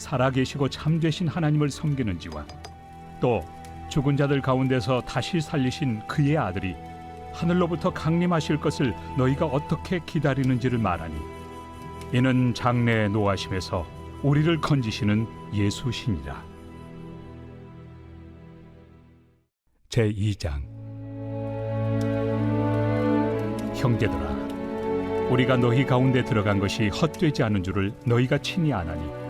살아계시고 참되신 하나님을 섬기는지와 또 죽은 자들 가운데서 다시 살리신 그의 아들이 하늘로부터 강림하실 것을 너희가 어떻게 기다리는지를 말하니 이는 장래의 노하심에서 우리를 건지시는 예수시니라. 제 2장. 형제들아 우리가 너희 가운데 들어간 것이 헛되지 않은 줄을 너희가 친히 아나니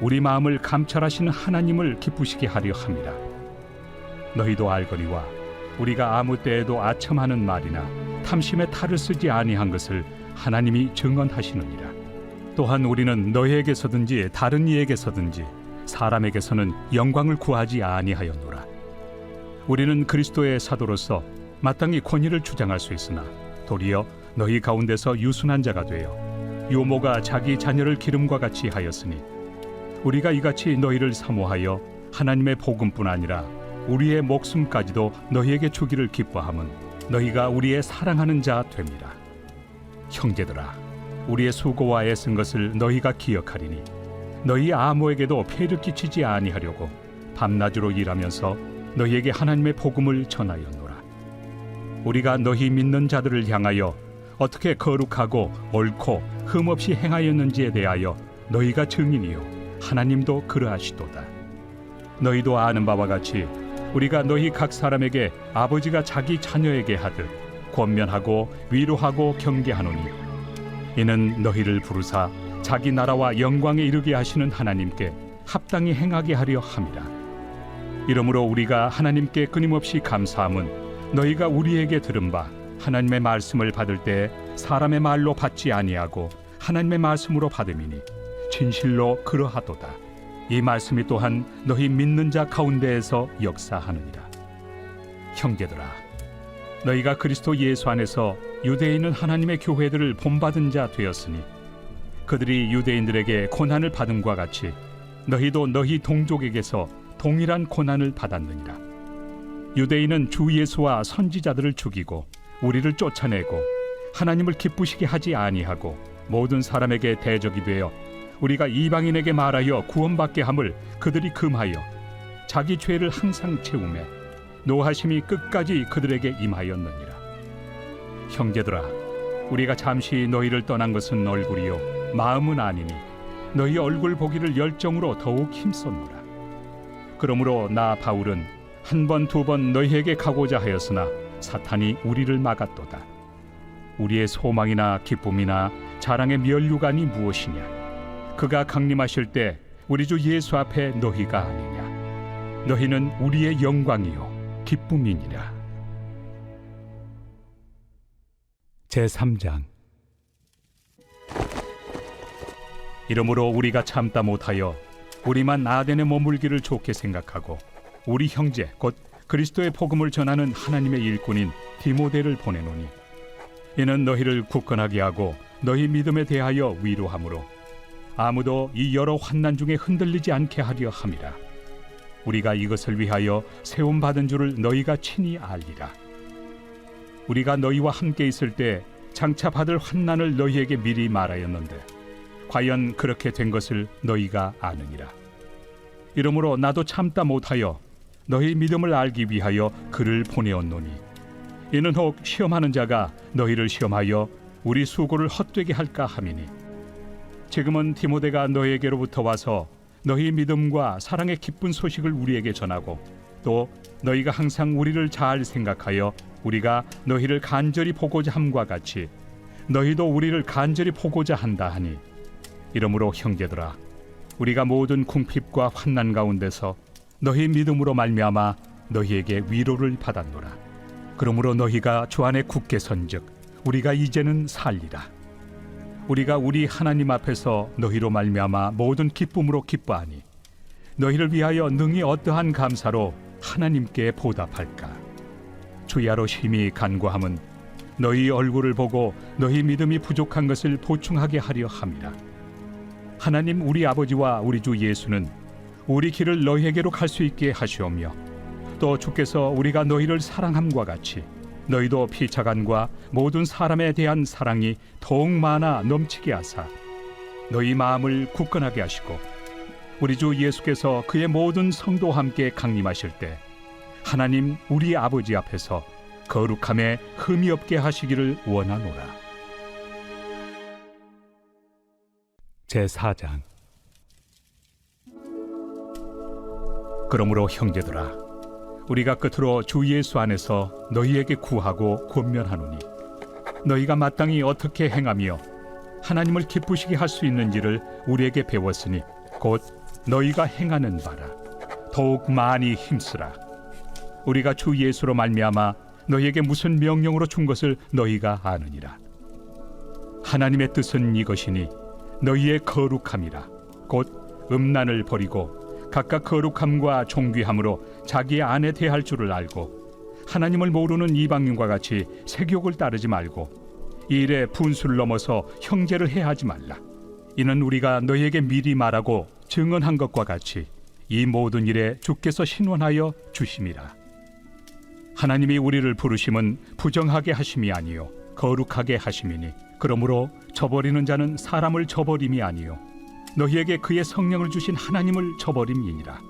우리 마음을 감찰하시는 하나님을 기쁘시게 하려 함이라 너희도 알거니와 우리가 아무 때에도 아첨하는 말이나 탐심의 탈을 쓰지 아니한 것을 하나님이 증언하시느니라. 또한 우리는 너희에게서든지 다른 이에게서든지 사람에게서는 영광을 구하지 아니하였노라. 우리는 그리스도의 사도로서 마땅히 권위를 주장할 수 있으나 도리어 너희 가운데서 유순한 자가 되어 요모가 자기 자녀를 기름과 같이 하였으니 우리가 이같이 너희를 사모하여 하나님의 복음뿐 아니라 우리의 목숨까지도 너희에게 주기를 기뻐함은 너희가 우리의 사랑하는 자 됩니다. 형제들아, 우리의 수고와 애쓴 것을 너희가 기억하리니 너희 아무에게도 폐를 끼치지 아니하려고 밤낮으로 일하면서 너희에게 하나님의 복음을 전하였노라. 우리가 너희 믿는 자들을 향하여 어떻게 거룩하고 옳고 흠없이 행하였는지에 대하여 너희가 증인이요 하나님도 그러하시도다. 너희도 아는 바와 같이 우리가 너희 각 사람에게 아버지가 자기 자녀에게 하듯 권면하고 위로하고 경계하노니 이는 너희를 부르사 자기 나라와 영광에 이르게 하시는 하나님께 합당히 행하게 하려 함이라. 이러므로 우리가 하나님께 끊임없이 감사함은 너희가 우리에게 들은 바 하나님의 말씀을 받을 때 사람의 말로 받지 아니하고 하나님의 말씀으로 받음이니 진실로 그러하도다. 이 말씀이 또한 너희 믿는 자 가운데에서 역사하느니라. 형제들아, 너희가 그리스도 예수 안에서 유대인은 하나님의 교회들을 본받은 자 되었으니 그들이 유대인들에게 고난을 받음과 같이 너희도 너희 동족에게서 동일한 고난을 받았느니라. 유대인은 주 예수와 선지자들을 죽이고 우리를 쫓아내고 하나님을 기쁘시게 하지 아니하고 모든 사람에게 대적이 되어 우리가 이방인에게 말하여 구원받게 함을 그들이 금하여 자기 죄를 항상 채우매 노하심이 끝까지 그들에게 임하였느니라. 형제들아 우리가 잠시 너희를 떠난 것은 얼굴이요 마음은 아니니 너희 얼굴 보기를 열정으로 더욱 힘썼노라. 그러므로 나 바울은 한 번 두번 너희에게 가고자 하였으나 사탄이 우리를 막았도다. 우리의 소망이나 기쁨이나 자랑의 면류관이 무엇이냐 그가 강림하실 때 우리 주 예수 앞에 너희가 아니냐. 너희는 우리의 영광이요 기쁨이니라. 제3장. 이러므로 우리가 참다 못하여 우리만 아덴에 머물기를 좋게 생각하고 우리 형제 곧 그리스도의 복음을 전하는 하나님의 일꾼인 디모데를 보내노니 이는 너희를 굳건하게 하고 너희 믿음에 대하여 위로함으로 아무도 이 여러 환난 중에 흔들리지 않게 하려 함이라. 우리가 이것을 위하여 세움 받은 줄을 너희가 친히 알리라. 우리가 너희와 함께 있을 때 장차 받을 환난을 너희에게 미리 말하였는데 과연 그렇게 된 것을 너희가 아느니라. 이러므로 나도 참다 못하여 너희 믿음을 알기 위하여 그를 보내었노니 이는 혹 시험하는 자가 너희를 시험하여 우리 수고를 헛되게 할까 함이니 지금은 디모데가 너희에게로부터 와서 너희 믿음과 사랑의 기쁜 소식을 우리에게 전하고 또 너희가 항상 우리를 잘 생각하여 우리가 너희를 간절히 보고자 함과 같이 너희도 우리를 간절히 보고자 한다 하니 이러므로 형제들아 우리가 모든 궁핍과 환난 가운데서 너희 믿음으로 말미암아 너희에게 위로를 받았노라. 그러므로 너희가 주 안에 굳게 선즉 우리가 이제는 살리라 우리가 우리 하나님 앞에서 너희로 말미암아 모든 기쁨으로 기뻐하니 너희를 위하여 능히 어떠한 감사로 하나님께 보답할까? 주야로 심히 간구함은 너희 얼굴을 보고 너희 믿음이 부족한 것을 보충하게 하려 함이라. 하나님 우리 아버지와 우리 주 예수는 우리 길을 너희에게로 갈 수 있게 하시오며 또 주께서 우리가 너희를 사랑함과 같이 너희도 피차간과 모든 사람에 대한 사랑이 더욱 많아 넘치게 하사 너희 마음을 굳건하게 하시고 우리 주 예수께서 그의 모든 성도와 함께 강림하실 때 하나님 우리 아버지 앞에서 거룩함에 흠이 없게 하시기를 원하노라. 제 4장 그러므로 형제들아 우리가 끝으로 주 예수 안에서 너희에게 구하고 권면하노니 너희가 마땅히 어떻게 행하며 하나님을 기쁘시게 할 수 있는지를 우리에게 배웠으니 곧 너희가 행하는 바라. 더욱 많이 힘쓰라. 우리가 주 예수로 말미암아 너희에게 무슨 명령으로 준 것을 너희가 아느니라. 하나님의 뜻은 이것이니 너희의 거룩함이라. 곧 음란을 버리고 각각 거룩함과 존귀함으로 자기 안에 대할 줄을 알고 하나님을 모르는 이방인과 같이 세욕을 따르지 말고 이 일에 분수를 넘어서 형제를 해하지 말라. 이는 우리가 너희에게 미리 말하고 증언한 것과 같이 이 모든 일에 주께서 신원하여 주심이라. 하나님이 우리를 부르심은 부정하게 하심이 아니요 거룩하게 하심이니 그러므로 저버리는 자는 사람을 저버림이 아니요 너희에게 그의 성령을 주신 하나님을 저버림이니라.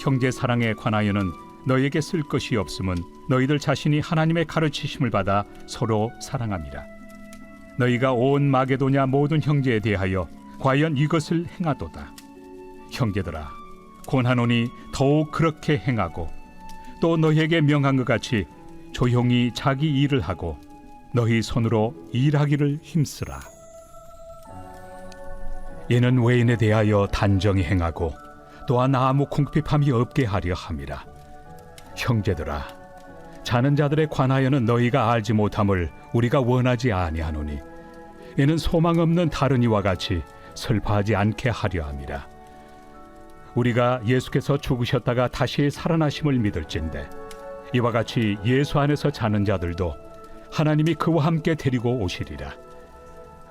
형제 사랑에 관하여는 너희에게 쓸 것이 없음은 너희들 자신이 하나님의 가르치심을 받아 서로 사랑함이라. 너희가 온 마게도냐 모든 형제에 대하여 과연 이것을 행하도다. 형제들아 권하노니 더욱 그렇게 행하고 또 너희에게 명한 것 같이 조용히 자기 일을 하고 너희 손으로 일하기를 힘쓰라. 이는 외인에 대하여 단정히 행하고 또한 아무 궁핍함이 없게 하려 함이라. 형제들아, 자는 자들에 관하여는 너희가 알지 못함을 우리가 원하지 아니하노니 이는 소망 없는 다른 이와 같이 슬퍼하지 않게 하려 함이라. 우리가 예수께서 죽으셨다가 다시 살아나심을 믿을진데 이와 같이 예수 안에서 자는 자들도 하나님이 그와 함께 데리고 오시리라.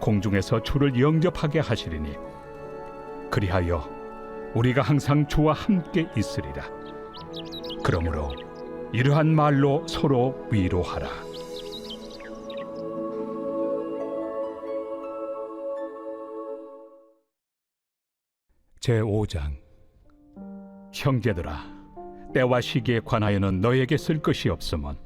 공중에서 주를 영접하게 하시리니 그리하여 우리가 항상 주와 함께 있으리라. 그러므로 이러한 말로 서로 위로하라. 제 5장. 형제들아 때와 시기에 관하여는 너에게 쓸 것이 없음은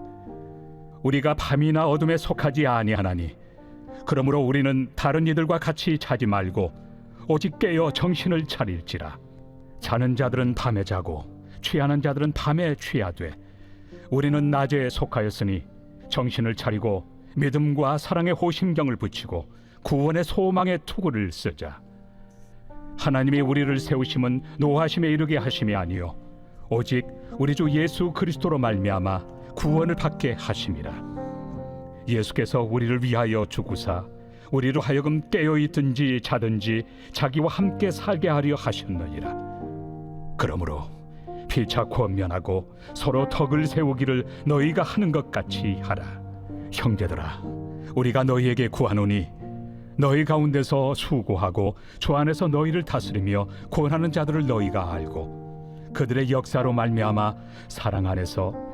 우리가 밤이나 어둠에 속하지 아니하나니 그러므로 우리는 다른 이들과 같이 자지 말고 오직 깨어 정신을 차릴지라. 자는 자들은 밤에 자고 취하는 자들은 밤에 취하되 우리는 낮에 속하였으니 정신을 차리고 믿음과 사랑의 호심경을 붙이고 구원의 소망의 투구를 쓰자. 하나님이 우리를 세우심은 노하심에 이르게 하심이 아니요 오직 우리 주 예수 그리스도로 말미암아 구원을 받게 하심이라. 예수께서 우리를 위하여 죽으사 우리로 하여금 깨어 있든지 자든지 자기와 함께 살게 하려 하셨느니라. 그러므로 피차 권면하고 서로 덕을 세우기를 너희가 하는 것 같이 하라. 형제들아, 우리가 너희에게 구하노니 너희 가운데서 수고하고 주 안에서 너희를 다스리며 권하는 자들을 너희가 알고 그들의 역사로 말미암아 사랑 안에서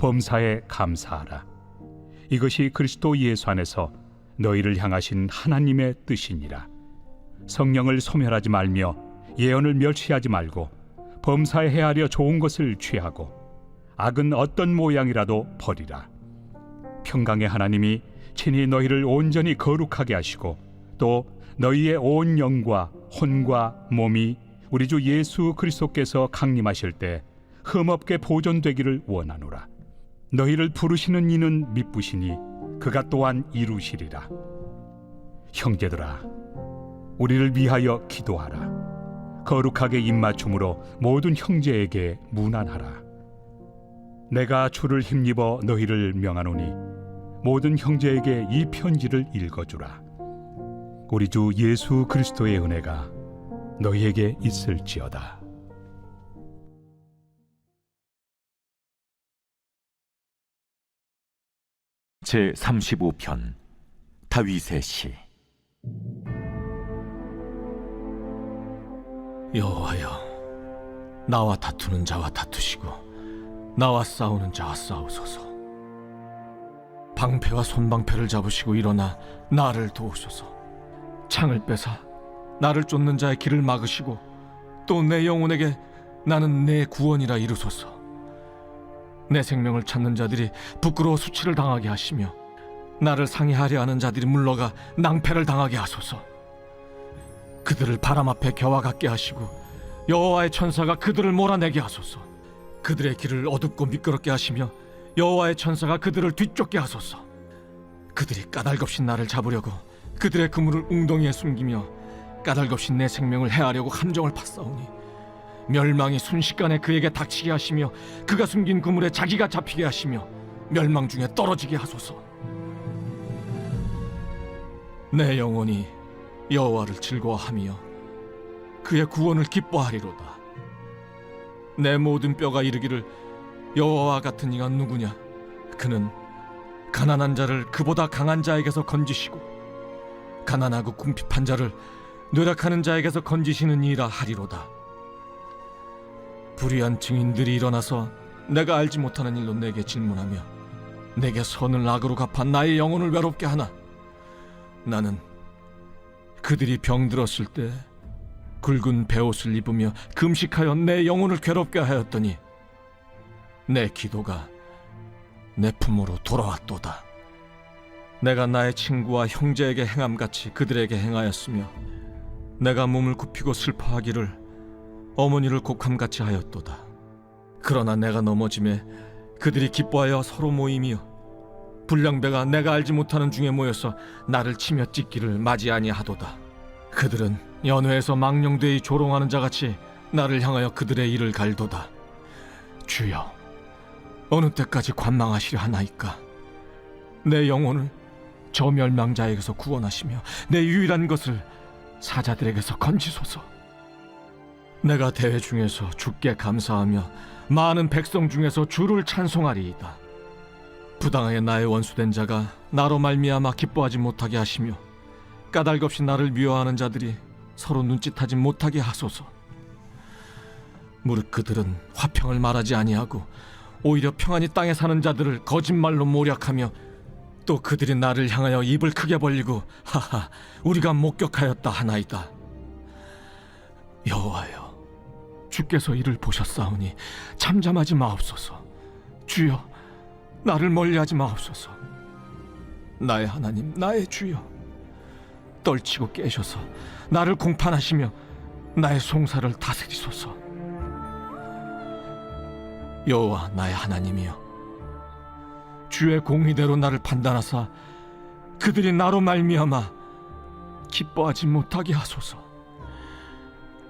범사에 감사하라. 이것이 그리스도 예수 안에서 너희를 향하신 하나님의 뜻이니라. 성령을 소멸하지 말며 예언을 멸시하지 말고 범사에 헤아려 좋은 것을 취하고 악은 어떤 모양이라도 버리라. 평강의 하나님이 친히 너희를 온전히 거룩하게 하시고 또 너희의 온 영과 혼과 몸이 우리 주 예수 그리스도께서 강림하실 때 흠없게 보존되기를 원하노라. 너희를 부르시는 이는 미쁘시니 그가 또한 이루시리라. 형제들아, 우리를 위하여 기도하라. 거룩하게 입맞춤으로 모든 형제에게 무난하라. 내가 주를 힘입어 너희를 명하노니 모든 형제에게 이 편지를 읽어주라. 우리 주 예수 그리스도의 은혜가 너희에게 있을지어다. 제 35편 다윗의 시 여호와여, 나와 다투는 자와 다투시고 나와 싸우는 자와 싸우소서. 방패와 손방패를 잡으시고 일어나 나를 도우소서. 창을 빼사 나를 쫓는 자의 길을 막으시고 또 내 영혼에게 나는 내 구원이라 이루소서. 내 생명을 찾는 자들이 부끄러워 수치를 당하게 하시며 나를 상해하려 하는 자들이 물러가 낭패를 당하게 하소서. 그들을 바람 앞에 겨와 같게 하시고 여호와의 천사가 그들을 몰아내게 하소서. 그들의 길을 어둡고 미끄럽게 하시며 여호와의 천사가 그들을 뒤쫓게 하소서. 그들이 까닭없이 나를 잡으려고 그들의 그물을 웅덩이에 숨기며 까닭없이 내 생명을 해하려고 함정을 팠사오니 멸망이 순식간에 그에게 닥치게 하시며 그가 숨긴 그물에 자기가 잡히게 하시며 멸망 중에 떨어지게 하소서. 내 영혼이 여호와를 즐거워하며 그의 구원을 기뻐하리로다. 내 모든 뼈가 이르기를 여호와 같은 이가 누구냐? 그는 가난한 자를 그보다 강한 자에게서 건지시고 가난하고 궁핍한 자를 뇌락하는 자에게서 건지시는 이라 하리로다. 불의한 증인들이 일어나서 내가 알지 못하는 일로 내게 질문하며 내게 선을 악으로 갚아 나의 영혼을 외롭게 하나 나는 그들이 병들었을 때 굵은 베옷을 입으며 금식하여 내 영혼을 괴롭게 하였더니 내 기도가 내 품으로 돌아왔도다. 내가 나의 친구와 형제에게 행함같이 그들에게 행하였으며 내가 몸을 굽히고 슬퍼하기를 어머니를 곡함같이 하였도다. 그러나 내가 넘어짐에 그들이 기뻐하여 서로 모이며 불량배가 내가 알지 못하는 중에 모여서 나를 치며 찢기를 맞이 아니하도다. 그들은 연회에서 망령되이 조롱하는 자같이 나를 향하여 그들의 일을 갈도다. 주여, 어느 때까지 관망하시려 하나이까? 내 영혼을 저 멸망자에게서 구원하시며 내 유일한 것을 사자들에게서 건지소서. 내가 대회 중에서 주께 감사하며 많은 백성 중에서 주를 찬송하리이다. 부당하게 나의 원수된 자가 나로 말미암아 기뻐하지 못하게 하시며 까닭없이 나를 미워하는 자들이 서로 눈짓하지 못하게 하소서. 무릇 그들은 화평을 말하지 아니하고 오히려 평안히 땅에 사는 자들을 거짓말로 모략하며 또 그들이 나를 향하여 입을 크게 벌리고 하하 우리가 목격하였다 하나이다. 여호와여 주께서 이를 보셨사오니 잠잠하지 마옵소서. 주여 나를 멀리하지 마옵소서. 나의 하나님 나의 주여 떨치고 깨셔서 나를 공판하시며 나의 송사를 다스리소서. 여호와 나의 하나님이여 주의 공의대로 나를 판단하사 그들이 나로 말미암아 기뻐하지 못하게 하소서.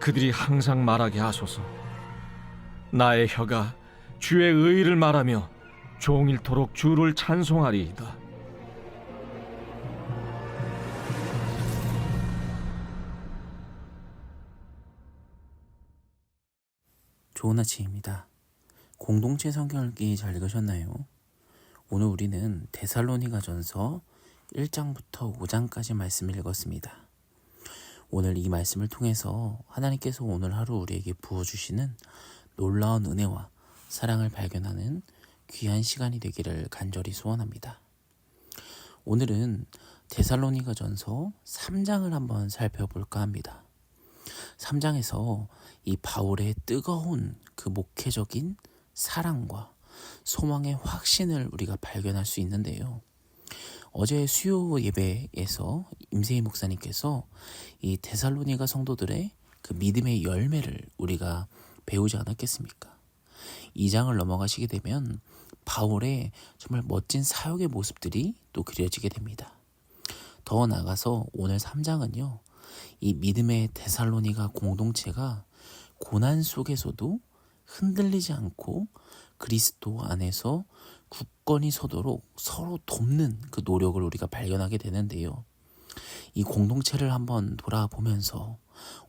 그들이 항상 말하게 하소서. 나의 혀가 주의 의를 말하며 종일토록 주를 찬송하리이다. 좋은 아침입니다. 공동체 성경 읽기 잘 읽으셨나요? 오늘 우리는 데살로니가 전서 1장부터 5장까지 말씀을 읽었습니다. 오늘 이 말씀을 통해서 하나님께서 오늘 하루 우리에게 부어주시는 놀라운 은혜와 사랑을 발견하는 귀한 시간이 되기를 간절히 소원합니다. 오늘은 데살로니가 전서 3장을 한번 살펴볼까 합니다. 3장에서 이 바울의 뜨거운 그 목회적인 사랑과 소망의 확신을 우리가 발견할 수 있는데요. 어제 수요 예배에서 임세희 목사님께서 이 데살로니가 성도들의 그 믿음의 열매를 우리가 배우지 않았겠습니까? 이 장을 넘어가시게 되면 바울의 정말 멋진 사역의 모습들이 또 그려지게 됩니다. 더 나아가서 오늘 3장은요. 이 믿음의 데살로니가 공동체가 고난 속에서도 흔들리지 않고 그리스도 안에서 굳건히 서도록 서로 돕는 그 노력을 우리가 발견하게 되는데요. 이 공동체를 한번 돌아보면서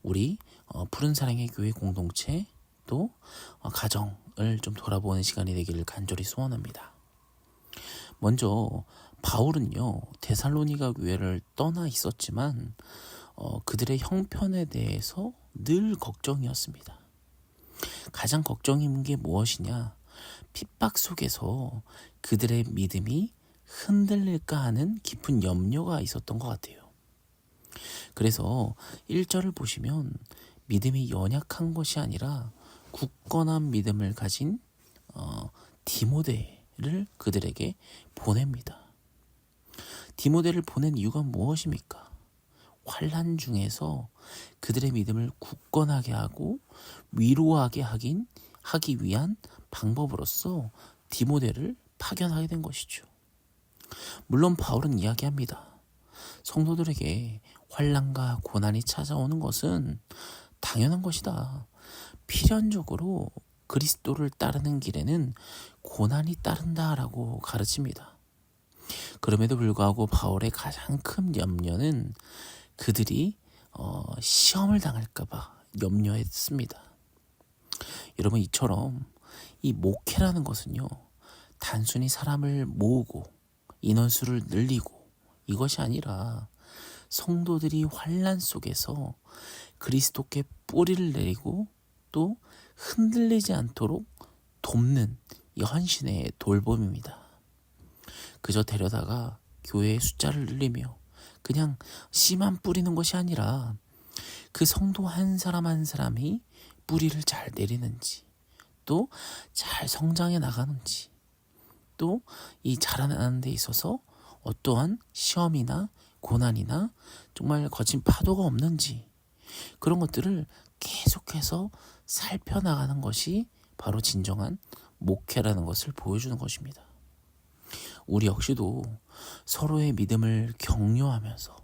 우리 어, 푸른 사랑의 교회 공동체 또 어, 가정을 좀 돌아보는 시간이 되기를 간절히 소원합니다. 먼저 바울은요 데살로니가 교회를 떠나 있었지만 어, 그들의 형편에 대해서 늘 걱정이었습니다. 가장 걱정인 게 무엇이냐? 핍박 속에서 그들의 믿음이 흔들릴까 하는 깊은 염려가 있었던 것 같아요. 그래서 1절을 보시면 믿음이 연약한 것이 아니라 굳건한 믿음을 가진 어, 디모데를 그들에게 보냅니다. 디모데를 보낸 이유가 무엇입니까? 환란 중에서 그들의 믿음을 굳건하게 하고 위로하게 하긴 하기 위한 방법으로서 디모데를 파견하게 된 것이죠. 물론 바울은 이야기합니다. 성도들에게 환란과 고난이 찾아오는 것은 당연한 것이다. 필연적으로 그리스도를 따르는 길에는 고난이 따른다라고 가르칩니다. 그럼에도 불구하고 바울의 가장 큰 염려는 그들이 어, 시험을 당할까봐 염려했습니다. 여러분 이처럼 이 목회라는 것은요 단순히 사람을 모으고 인원수를 늘리고 이것이 아니라 성도들이 환란 속에서 그리스도께 뿌리를 내리고 또 흔들리지 않도록 돕는 이 헌신의 돌봄입니다. 그저 데려다가 교회의 숫자를 늘리며 그냥 씨만 뿌리는 것이 아니라 그 성도 한 사람 한 사람이 뿌리를 잘 내리는지 또 잘 성장해 나가는지 또 이 자라나는 데 있어서 어떠한 시험이나 고난이나 정말 거친 파도가 없는지 그런 것들을 계속해서 살펴나가는 것이 바로 진정한 목회라는 것을 보여주는 것입니다. 우리 역시도 서로의 믿음을 격려하면서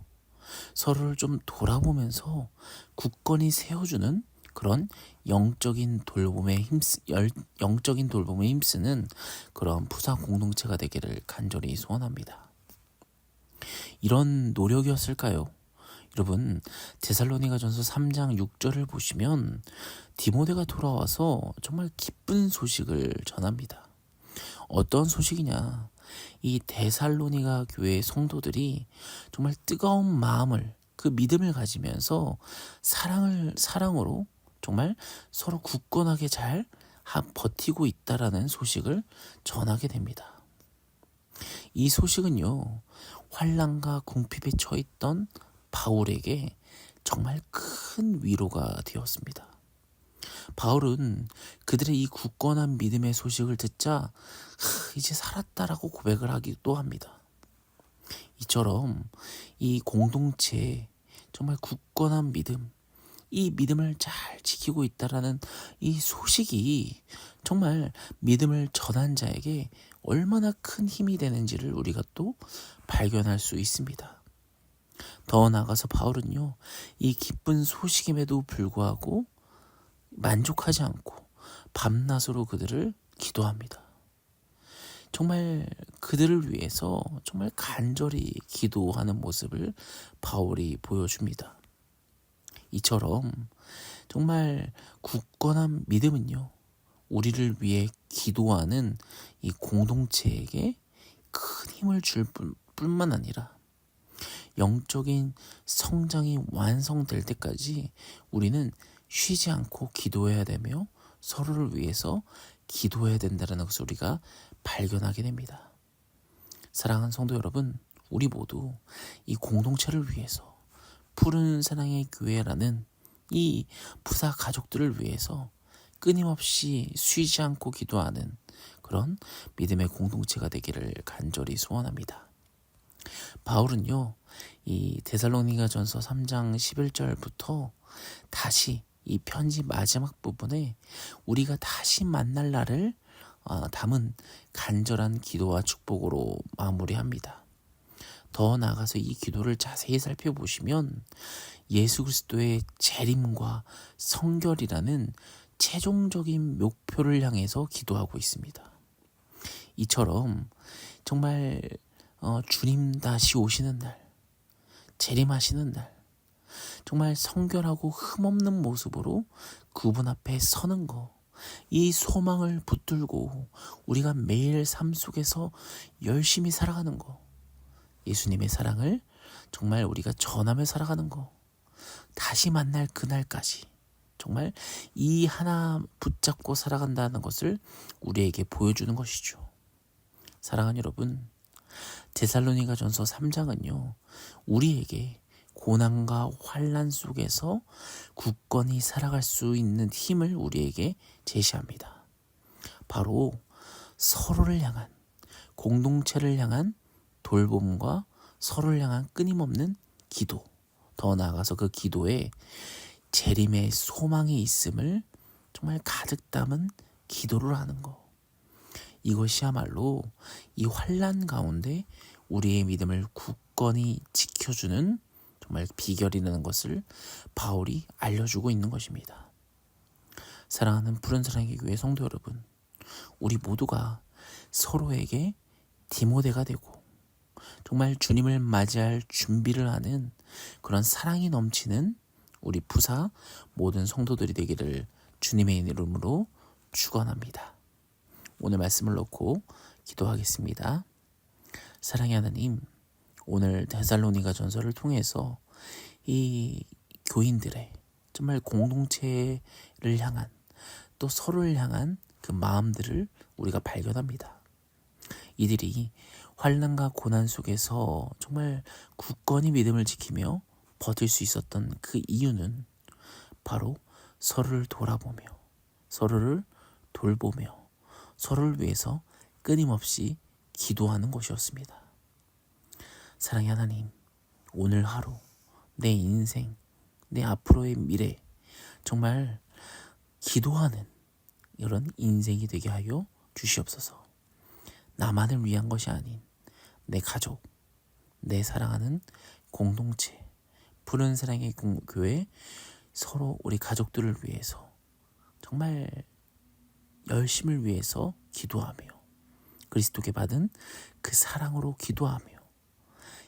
서로를 좀 돌아보면서 굳건히 세워주는 그런 영적인 돌봄에 열- 영적인 돌봄에 힘쓰는 그런 부사 공동체가 되기를 간절히 소원합니다. 이런 노력이었을까요? 여러분 데살로니가 전서 3장 6절을 보시면 디모데가 돌아와서 정말 기쁜 소식을 전합니다. 어떤 소식이냐? 이 데살로니가 교회 성도들이 정말 뜨거운 마음을 그 믿음을 가지면서 사랑을 사랑으로 정말 서로 굳건하게 잘 하- 버티고 있다라는 소식을 전하게 됩니다. 이 소식은요 환란과 궁핍에 처했던 바울에게 정말 큰 위로가 되었습니다. 바울은 그들의 이 굳건한 믿음의 소식을 듣자 하, 이제 살았다라고 고백을 하기도 합니다. 이처럼 이 공동체에 정말 굳건한 믿음, 이 믿음을 잘 지키고 있다라는 이 소식이 정말 믿음을 전한 자에게 얼마나 큰 힘이 되는지를 우리가 또 발견할 수 있습니다. 더 나아가서 바울은요, 이 기쁜 소식임에도 불구하고 만족하지 않고 밤낮으로 그들을 기도합니다. 정말 그들을 위해서 정말 간절히 기도하는 모습을 바울이 보여줍니다. 이처럼 정말 굳건한 믿음은요, 우리를 위해 기도하는 이 공동체에게 큰 힘을 줄 뿐- 뿐만 아니라 영적인 성장이 완성될 때까지 우리는 쉬지 않고 기도해야 되며 서로를 위해서 기도해야 된다는 것을 우리가 발견하게 됩니다. 사랑하는 성도 여러분, 우리 모두 이 공동체를 위해서 푸른 사랑의 교회라는 이 부사 가족들을 위해서 끊임없이 쉬지 않고 기도하는 그런 믿음의 공동체가 되기를 간절히 소원합니다. 바울은요, 이 데살로니가 전서 3장 11절부터 다시 이 편지 마지막 부분에 우리가 다시 만날 날을 어, 담은 간절한 기도와 축복으로 마무리합니다. 더 나아가서 이 기도를 자세히 살펴보시면 예수 그리스도의 재림과 성결이라는 최종적인 목표를 향해서 기도하고 있습니다. 이처럼 정말 어, 주님 다시 오시는 날, 재림하시는 날, 정말 성결하고 흠없는 모습으로 그분 앞에 서는 거, 이 소망을 붙들고 우리가 매일 삶 속에서 열심히 살아가는 거, 예수님의 사랑을 정말 우리가 전하며 살아가는 거, 다시 만날 그날까지 정말 이 하나 붙잡고 살아간다는 것을 우리에게 보여주는 것이죠. 사랑하는 여러분, 데살로니가 전서 3장은요, 우리에게 고난과 환란 속에서 굳건히 살아갈 수 있는 힘을 우리에게 제시합니다. 바로 서로를 향한 공동체를 향한 돌봄과 서로를 향한 끊임없는 기도. 더 나아가서 그 기도에 재림의 소망이 있음을 정말 가득 담은 기도를 하는 것. 이것이야말로 이 환란 가운데 우리의 믿음을 굳건히 지켜주는 정말 비결이라는 것을 바울이 알려주고 있는 것입니다. 사랑하는 푸른 사랑의 교회 성도 여러분, 우리 모두가 서로에게 디모데가 되고 정말 주님을 맞이할 준비를 하는 그런 사랑이 넘치는 우리 부사 모든 성도들이 되기를 주님의 이름으로 축원합니다. 오늘 말씀을 놓고 기도하겠습니다. 사랑의 하나님, 오늘 데살로니가 전서를 통해서 이 교인들의 정말 공동체를 향한 또 서로를 향한 그 마음들을 우리가 발견합니다. 이들이 환난과 고난 속에서 정말 굳건히 믿음을 지키며 버틸 수 있었던 그 이유는 바로 서로를 돌아보며 서로를 돌보며 서로를 위해서 끊임없이 기도하는 것이었습니다. 사랑의 하나님, 오늘 하루, 내 인생, 내 앞으로의 미래, 정말 기도하는 이런 인생이 되게 하여 주시옵소서. 나만을 위한 것이 아닌 내 가족, 내 사랑하는 공동체, 푸른 사랑의 공- 교회, 서로 우리 가족들을 위해서 정말 열심을 위해서 기도하며 그리스도께 받은 그 사랑으로 기도하며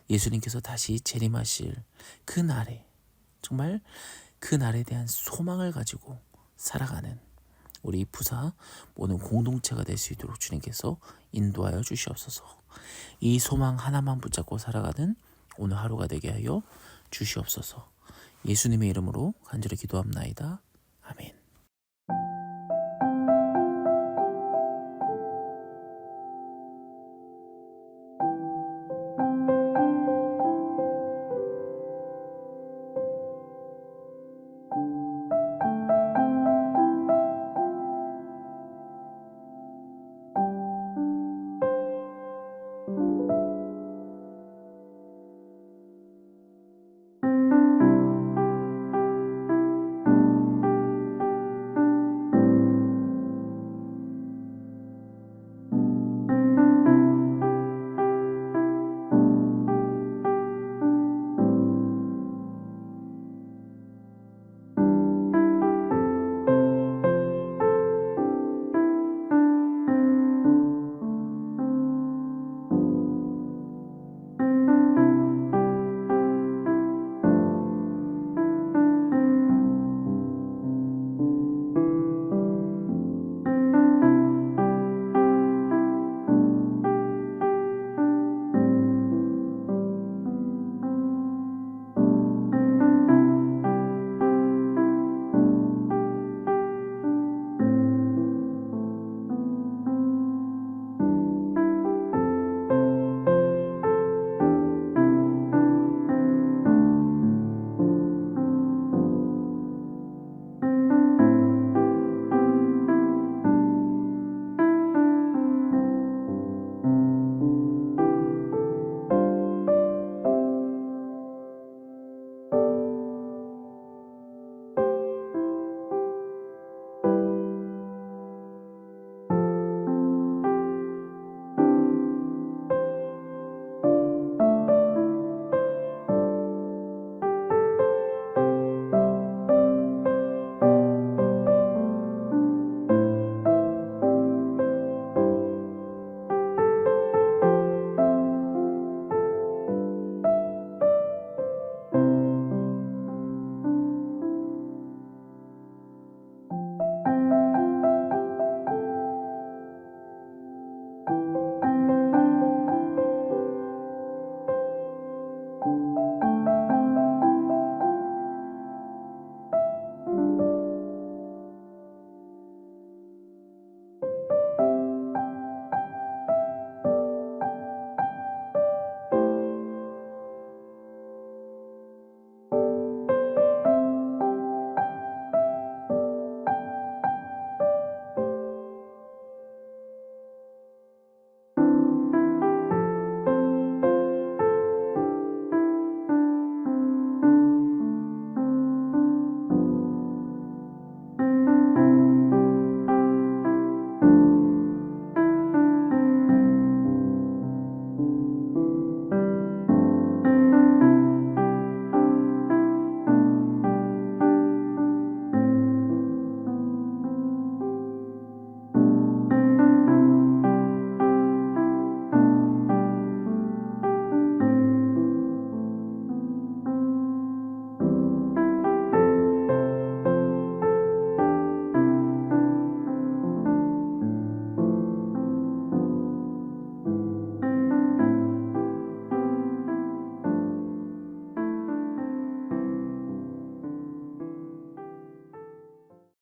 예수님께서 다시 재림하실 그 날에 정말 그 날에 대한 소망을 가지고 살아가는 우리 부사 모든 공동체가 될 수 있도록 주님께서 인도하여 주시옵소서. 이 소망 하나만 붙잡고 살아가는 오늘 하루가 되게 하여 주시옵소서. 예수님의 이름으로 간절히 기도합나이다. 아멘.